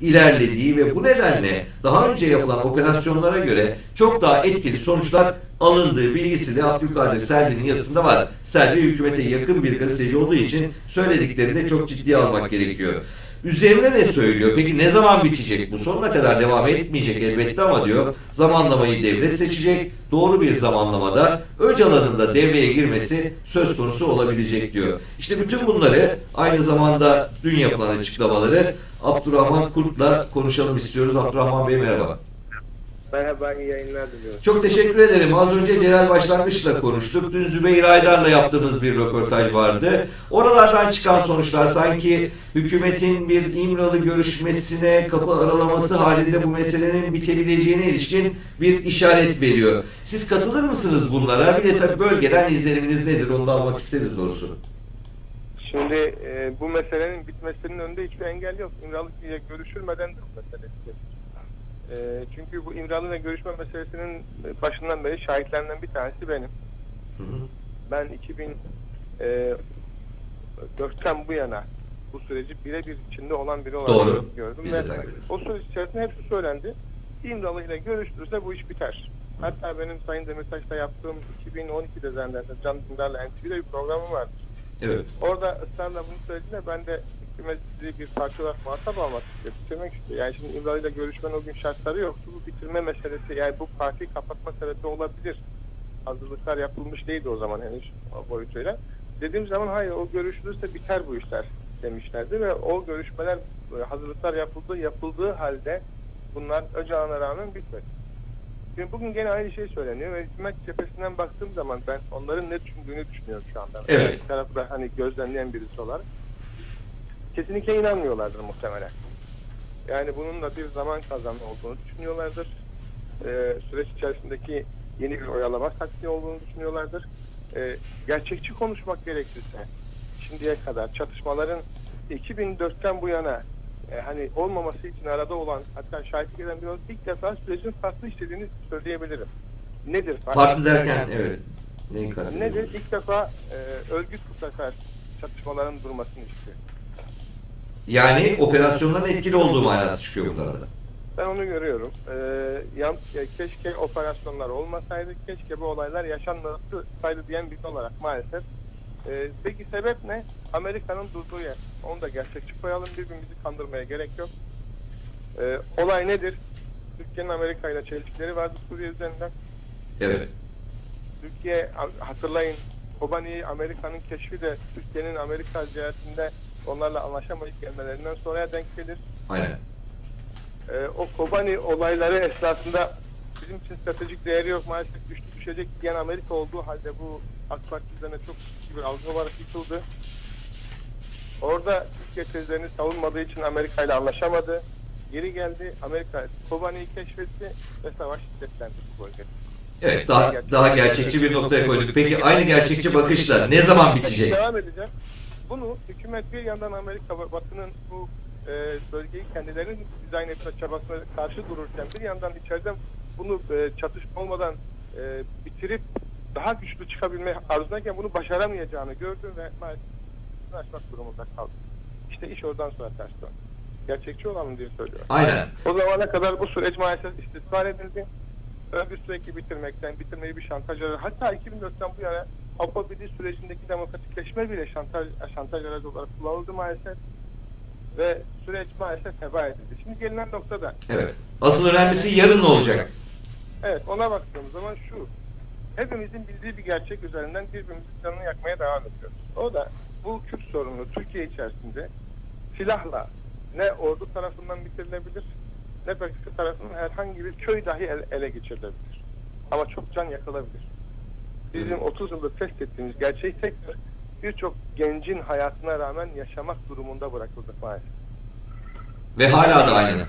ilerlediği ve bu nedenle daha önce yapılan operasyonlara göre çok daha etkili sonuçlar alındığı bilgisi de Abdülkadir Selvi'nin yazısında var. Selvi hükümete yakın bir gazeteci olduğu için söylediklerini de çok ciddiye almak gerekiyor. Üzerine ne söylüyor? Peki ne zaman bitecek? Bu sonuna kadar devam etmeyecek elbette ama diyor zamanlamayı devlet seçecek. Doğru bir zamanlamada Öcalan'ın da devreye girmesi söz konusu olabilecek diyor. İşte bütün bunları aynı zamanda dün yapılan açıklamaları Abdurrahman Kurt'la konuşalım istiyoruz. Abdurrahman Bey merhaba. Merhaba, iyi yayınlar diliyorum. Çok teşekkür ederim. Az önce Celal Başlangıç'la konuştuk. Dün Zübeyir Aydar'la yaptığımız bir röportaj vardı. Oralardan çıkan sonuçlar sanki hükümetin bir İmralı görüşmesine kapı aralaması halinde bu meselenin bitebileceğine ilişkin bir işaret veriyor. Siz katılır mısınız bunlara? Bir de tabii bölgeden izleniminiz nedir? Onu da almak isteriz doğrusu. Şimdi e, bu meselenin bitmesinin önünde hiçbir engel yok. İmralı ile görüşülmeden de bu mesele. E, çünkü bu İmralı ile görüşme meselesinin başından beri şahitlerinden bir tanesi benim. Hı hı. Ben 2004'ten bu yana bu süreci birebir içinde olan biri olarak Doğru. gördüm. Biz Ve o süreç içerisinde hepsi söylendi. İmralı ile görüştürürse bu iş biter. Hatta benim Sayın Demirtaş'la yaptığım 2012'de zannedersem Can Dündar'la NTV'de bir programım vardı. Evet. Orada ısrarla bunu söylediğinde ben de sizi bir parça olarak muhatap almak istiyor. Bitirmek istiyor. Yani şimdi İmralı ile görüşmenin o gün şartları yoktu. Bu bitirme meselesi yani bu partiyi kapatma sebebi olabilir. Hazırlıklar yapılmış değildi o zaman henüz o boyutuyla. Dediğim zaman hayır o görüşülürse biter bu işler demişlerdi ve o görüşmeler e, hazırlıklar yapıldı yapıldığı halde bunlar Öcalan'a rağmen bitmedi. Şimdi bugün gene aynı şey söyleniyor ve hükümet cephesinden baktığım zaman ben onların ne düşündüğünü düşünüyorum şu anda. Evet. Bir tarafı da hani gözlemleyen birisi olarak. Kesinlikle inanmıyorlardır muhtemelen. Yani bunun da bir zaman kazanma olduğunu düşünüyorlardır. Ee, süreç içerisindeki yeni bir oyalama taktiği olduğunu düşünüyorlardır. Ee, gerçekçi konuşmak gerekirse şimdiye kadar çatışmaların 2004'ten bu yana e, hani olmaması için arada olan hatta şahitlik eden bir ilk defa sürecin farklı işlediğini söyleyebilirim. Nedir fark? Parti derken evet. Neyi? Nedir? İlk defa e, örgüt bu sefer çatışmaların durmasını istiyor. Yani operasyonların etkili olduğu manası çıkıyor bunlarda. Ben onu görüyorum. Ee, yan, ya keşke operasyonlar olmasaydı, keşke bu olaylar yaşanmasaydı diyen biri olarak maalesef. Ee, peki sebep ne? Amerika'nın durduğu yer. Onu da gerçekçi koyalım, birbirimizi kandırmaya gerek yok. Ee, olay nedir? Türkiye'nin Amerika ile çelişkileri vardı Suriye üzerinden. Evet. Türkiye hatırlayın Kobani'yi Amerika'nın keşfi de Türkiye'nin Amerika ziyaretinde onlarla anlaşamayıp gelmelerinden sonraya denk gelir. Aynen. Ee, o Kobani olayları esnasında bizim için stratejik değeri yok maalesef güçlü düşecek diyen Amerika olduğu halde bu AK Parti üzerine çok ciddi bir algı olarak yıkıldı. Orada Türkiye tezlerini savunmadığı için Amerika ile anlaşamadı. Geri geldi. Amerika Kobani'yi keşfetti ve savaş şiddetlendi bu bölgede. Evet daha daha gerçekçi bir noktaya koyduk. Peki aynı gerçekçi bakışla ne zaman bitecek? Devam edeceğim. Bunu hükümet bir yandan Amerika ve Batı'nın bu e, bölgeyi kendilerinin dizayn etme çabasına karşı dururken bir yandan içeriden bunu e, çatışma olmadan e, bitirip daha güçlü çıkabilme arzundayken bunu başaramayacağını gördüm ve maalesef açmak durumunda kaldım. İşte iş oradan sonra ters döndü. Gerçekçi olalım diye söylüyorum. Aynen. O zamana kadar bu süreç maalesef istismar edildi. Örgüt sürekli bitirmekten, bitirmeyi bir şantaj aracı. Hatta 2004'ten bu yana Avrupa Birliği sürecindeki demokratikleşme bile şantaj, şantaj aracı olarak kullanıldı maalesef. Ve süreç maalesef heba edildi. Şimdi gelinen noktada, Evet. Asıl önemlisi yarın ne olacak? evet ona baktığımız zaman şu. Hepimizin bildiği bir gerçek üzerinden birbirimizin canını yakmaya devam ediyoruz. O da bu Kürt sorunu Türkiye içerisinde silahla ne ordu tarafından bitirilebilir ne PKK tarafından herhangi bir köy dahi ele, ele geçirilebilir. Ama çok can yakılabilir. Bizim 30 yıldır test ettiğimiz gerçek tektir. Birçok gencin hayatına rağmen yaşamak durumunda bırakıldık maalesef. Ve hala da aynı.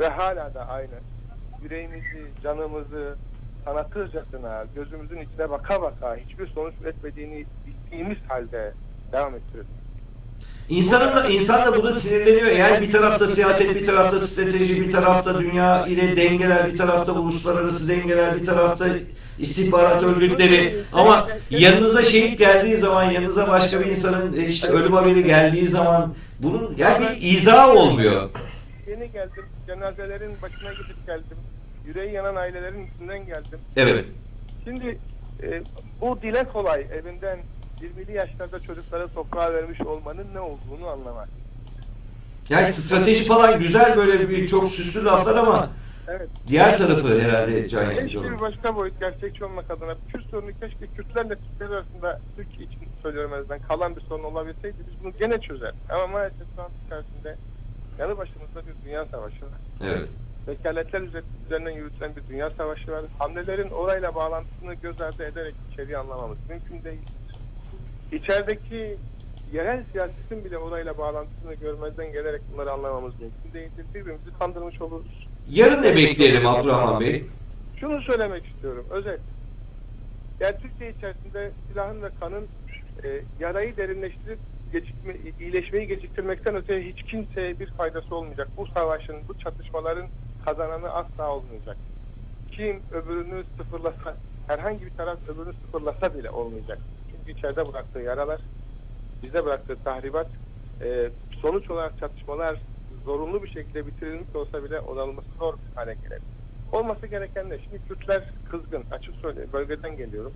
Ve hala da aynı. Yüreğimizi, canımızı sanatırcasına, gözümüzün içine baka baka hiçbir sonuç üretmediğini bildiğimiz halde devam ettiriyoruz. İnsanın da, insan da buna sinirleniyor. Yani bir tarafta siyaset, bir tarafta strateji, bir tarafta dünya ile dengeler, bir tarafta uluslararası dengeler, bir tarafta istihbarat örgütleri. Ama yanınıza şehit geldiği zaman, yanınıza başka bir insanın e, işte ölüm haberi geldiği zaman bunun yani bir izah olmuyor. Yeni geldim. Cenazelerin başına gidip geldim. Yüreği yanan ailelerin üstünden geldim. Evet. Şimdi e, bu dile kolay evinden 20'li yaşlarda çocuklara toprağa vermiş olmanın ne olduğunu anlamak. Yani strateji falan güzel böyle bir çok süslü laflar ama Evet. diğer tarafı herhalde can Keşke olan. bir başka boyut gerçekçi olmak adına Kürt sorunu keşke Kürtlerle Türkler arasında Türkiye için söylüyorum en azından kalan bir sorun olabilseydi biz bunu gene çözer. Ama maalesef şu an içerisinde yanı başımızda bir dünya savaşı var. Evet. Vekaletler üzer- üzerinden yürütülen bir dünya savaşı var. Hamlelerin orayla bağlantısını göz ardı ederek içeriği anlamamız mümkün değil. İçerideki yerel siyasetin bile orayla bağlantısını görmezden gelerek bunları anlamamız mümkün değildir. Birbirimizi kandırmış oluruz. Yarın ne bekleyelim Abdurrahman Bey? Şunu söylemek istiyorum, özet. Yani Türkiye içerisinde silahın ve kanın e, yarayı derinleştirip gecikme, iyileşmeyi geciktirmekten öte hiç kimseye bir faydası olmayacak. Bu savaşın, bu çatışmaların kazananı asla olmayacak. Kim öbürünü sıfırlasa, herhangi bir taraf öbürünü sıfırlasa bile olmayacak. Çünkü içeride bıraktığı yaralar, bizde bıraktığı tahribat, e, sonuç olarak çatışmalar zorunlu bir şekilde bitirilmiş olsa bile onarılması zor bir hale gelir. Olması gereken ne? Şimdi Kürtler kızgın, açık söyleyeyim. Bölgeden geliyorum.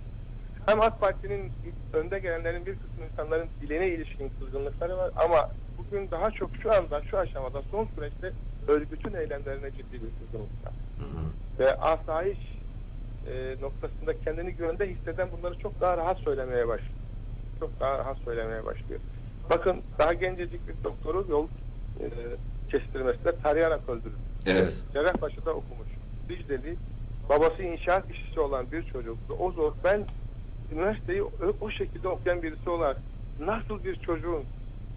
Hem AK Parti'nin önde gelenlerin bir kısım insanların diline ilişkin kızgınlıkları var ama bugün daha çok şu anda, şu aşamada, son süreçte örgütün eylemlerine ciddi bir kızgınlık var. Hı hı. Ve asayiş e, noktasında kendini güvende hisseden bunları çok daha rahat söylemeye başlıyor. Çok daha rahat söylemeye başlıyor. Bakın daha gencecik bir doktoru yol e, kestirmesinde tarayarak öldürüldü. Evet. Cerrahpaşa'da okumuş. Dicle'li babası inşaat işçisi olan bir çocuktu. O zor. Ben üniversiteyi o, o şekilde okuyan birisi olarak nasıl bir çocuğun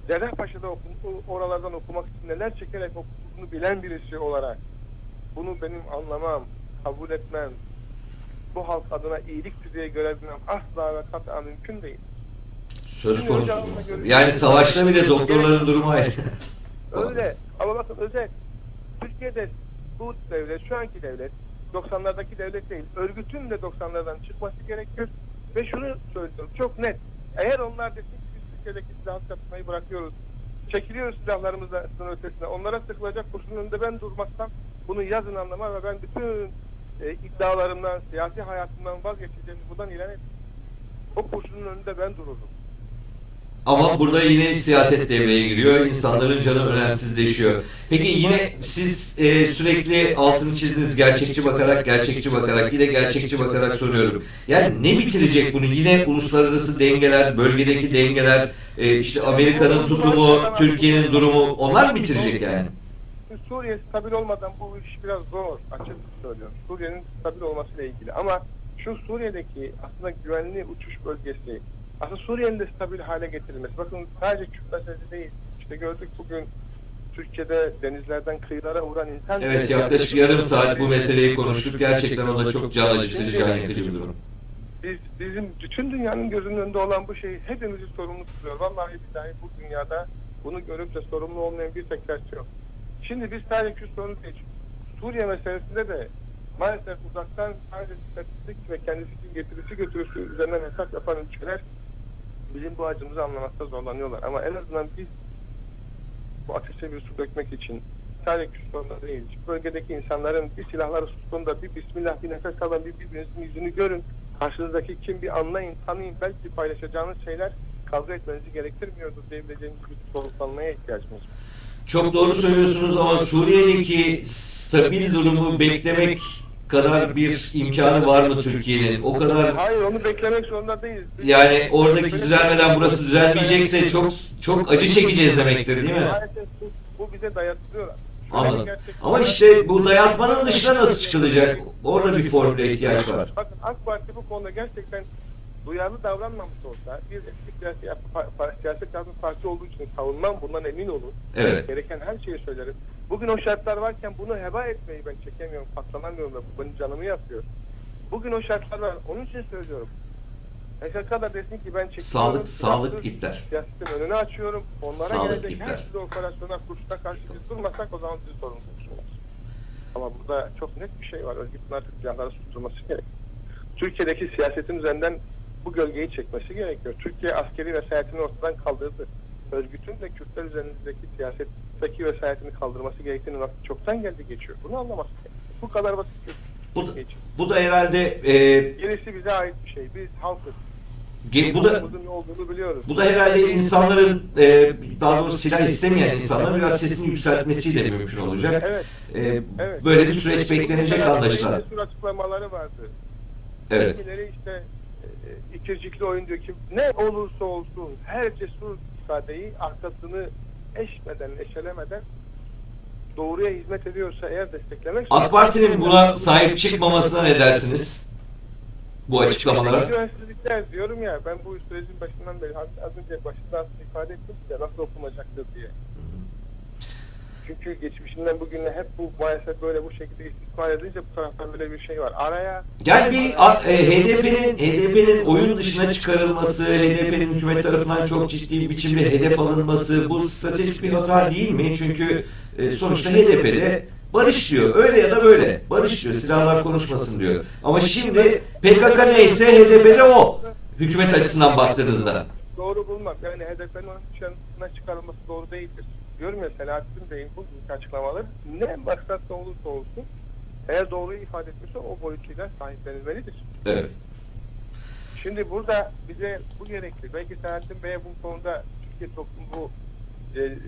Cerrahpaşa'da okum, oralardan okumak için neler çekerek okuduğunu bilen birisi olarak bunu benim anlamam, kabul etmem, bu halk adına iyiliktir diye görebilmem asla ve kat'a mümkün değil. Söz konusu. Yani savaşta bile doktorların durumu ayrı. Öyle. Ama bakın özel. Türkiye'de bu devlet, şu anki devlet, 90'lardaki devlet değil, örgütün de 90'lardan çıkması gerekiyor. Ve şunu söylüyorum, çok net. Eğer onlar desin ki biz Türkiye'deki silah çatışmayı bırakıyoruz, çekiliyoruz silahlarımızdan ötesine, onlara sıkılacak kurşunun önünde ben durmazsam bunu yazın anlamar ve ben bütün e, iddialarımdan, siyasi hayatımdan vazgeçeceğimi buradan ilan ettim. O kurşunun önünde ben dururum. Ama burada yine siyaset devreye giriyor. İnsanların canı önemsizleşiyor. Peki yine siz e, sürekli altını çizdiniz gerçekçi bakarak, gerçekçi bakarak, yine gerçekçi bakarak soruyorum. Yani ne bitirecek bunu? Yine uluslararası dengeler, bölgedeki dengeler, e, işte Amerika'nın tutumu, Türkiye'nin durumu onlar mı bitirecek yani? Suriye stabil olmadan bu iş biraz zor açık söylüyorum. Suriye'nin stabil olmasıyla ilgili ama şu Suriye'deki aslında güvenli uçuş bölgesi aslında Suriye'nin de stabil hale getirilmesi. Bakın sadece Kürt meselesi değil. İşte gördük bugün Türkiye'de denizlerden kıyılara vuran insan Evet yaklaşık yarım saat bu meseleyi konuştuk. Gerçekten o da çok can acıtıcı, can yakıcı bir durum. Biz, bizim bütün dünyanın gözünün önünde olan bu şey hepimizi sorumlu tutuyor. Vallahi billahi bu dünyada bunu görüp de sorumlu olmayan bir tek ders yok. Şimdi biz sadece Kürt sorunu değil. Suriye meselesinde de maalesef uzaktan sadece istatistik ve kendisi için getirisi götürüsü üzerinden hesap yapan ülkeler bizim bu acımızı anlamakta zorlanıyorlar. Ama en azından biz bu ateşe bir su dökmek için sadece sorunu değil, bölgedeki insanların bir silahları tuttuğunda bir bismillah bir nefes alın, bir birbirinizin yüzünü görün. Karşınızdaki kim bir anlayın, tanıyın, belki paylaşacağınız şeyler kavga etmenizi gerektirmiyordur diyebileceğimiz bir soluklanmaya ihtiyacımız var. Çok doğru söylüyorsunuz ama Suriye'deki stabil durumu beklemek kadar bir imkanı var mı Türkiye'nin? O kadar Hayır onu beklemek zorunda değiliz. Yani oradaki düzelmeden burası düzelmeyecekse çok çok acı çekeceğiz demektir değil mi? Maalesef bu, bu bize dayatılıyor. Bir Anladım. Ama işte bu dayatmanın dışına nasıl çıkılacak? Orada bir formüle ihtiyaç var. Bakın AK Parti bu konuda gerçekten duyarlı davranmamış olsa bir eski siyasi, pa- pa- siyaset yapmış parti olduğu için savunmam bundan emin olun. Evet. Gereken her şeyi söylerim. Bugün o şartlar varken bunu heba etmeyi ben çekemiyorum, katlanamıyorum ve bu benim canımı yakıyor. Bugün o şartlar var. Onun için söylüyorum. PKK da desin ki ben çekiliyorum. Sağlık, sağlık ipler. Siyasetin önünü açıyorum. Onlara Sağlık gelecek ipler. her türlü operasyona, kurşuna karşı biz durmasak o zaman sizi sorumlu. Ama burada çok net bir şey var. Örgütün artık silahları susturması gerek. Türkiye'deki siyasetin üzerinden bu gölgeyi çekmesi gerekiyor. Türkiye askeri vesayetini ortadan kaldırdı. Örgütün de Kürtler üzerindeki siyaset statü vesayetini kaldırması gerektiğini vakti çoktan geldi geçiyor. Bunu anlaması gerekiyor. Bu kadar basit bir Bu, da- geçiyor. bu da herhalde e, Gerisi bize ait bir şey. Biz halkız. ge- bu da olduğunu biliyoruz. bu da herhalde insanların e, daha doğrusu silah istemeyen insanların biraz sesini yükseltmesiyle mümkün olacak. Evet. E, Evet. Böyle bir süreç beklenecek anlaşılan. Sur açıklamaları vardı. Evet. Kimileri işte e, ikircikli oyun diyor ki ne olursa olsun her cesur ifadeyi arkasını eşmeden, eşelemeden doğruya hizmet ediyorsa eğer desteklemek AK Parti'nin buna sahip çıkmamasına ne dersiniz? Bu açıklamalara. Güvensizlikler diyorum ya ben bu sürecin başından beri az, önce başından ifade ettim size nasıl okunacaktır diye. Çünkü geçmişinden bugüne hep bu maalesef böyle bu şekilde istismar edilince bu taraftan böyle bir şey var. Araya Yani bir e, HDP'nin HDP'nin oyun dışına çıkarılması, HDP'nin hükümet tarafından çok ciddi biçimde hedef alınması bu stratejik bir hata değil mi? Çünkü e, sonuçta HDP'de barış diyor. Öyle ya da böyle. Barış diyor. Silahlar konuşmasın diyor. Ama şimdi PKK neyse HDP'de o. Hükümet açısından baktığınızda. doğru bulmak yani HDP'nin dışına çıkarılması doğru değildir. Ya Selahattin Bey'in bugünkü açıklamaları ne maksatla olursa olsun eğer doğruyu ifade etmişse o boyutuyla sahiplenilmelidir. Evet. Şimdi burada bize bu gerekli. Belki Selahattin Bey'e bu konuda Türkiye toplumu bu e,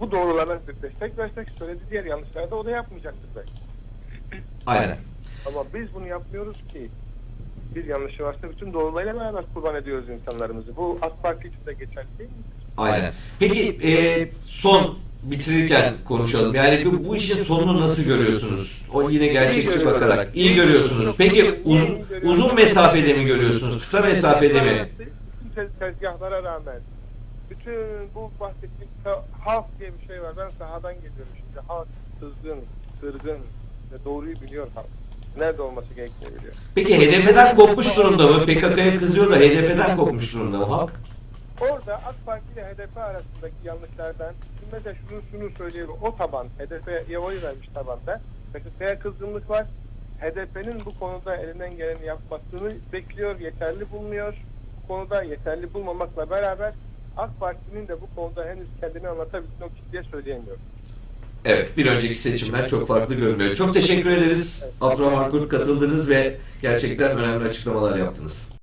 bu doğrulara destek versek söyledi diğer yanlışlarda o da yapmayacaktır belki. Aynen. Ama biz bunu yapmıyoruz ki bir yanlışı varsa bütün doğrularıyla beraber kurban ediyoruz insanlarımızı. Bu AK Parti için de geçerli değil mi? Aynen. Peki e, son bitirirken konuşalım. Yani bu, bu işin sonunu nasıl görüyorsunuz? O yine gerçekçi bakarak. İyi görüyorsunuz. Peki uzun, uzun mesafede mi görüyorsunuz? Kısa mesafede mi? Tezgahlara rağmen bütün bu bahsettiğim halk diye bir şey var. Ben sahadan geliyorum şimdi. Halk kızgın, sırgın ve doğruyu biliyor halk. Nerede olması gerektiğini biliyor. Peki HDP'den kopmuş durumda mı? PKK'ya kızıyor da HDP'den kopmuş durumda mı halk? Orada AK Parti ile HDP arasındaki yanlışlardan mesela şunu şunu söyleyelim. O taban HDP'ye oy vermiş tabanda. PKK'ya kızgınlık var. HDP'nin bu konuda elinden geleni yapmasını bekliyor. Yeterli bulmuyor. Bu konuda yeterli bulmamakla beraber AK Parti'nin de bu konuda henüz kendini anlatabildiğini kitleye söyleyemiyor. Evet, bir önceki seçimler çok farklı görünüyor. Çok teşekkür ederiz. Abdurrahman Kurt katıldınız ve gerçekten önemli açıklamalar yaptınız.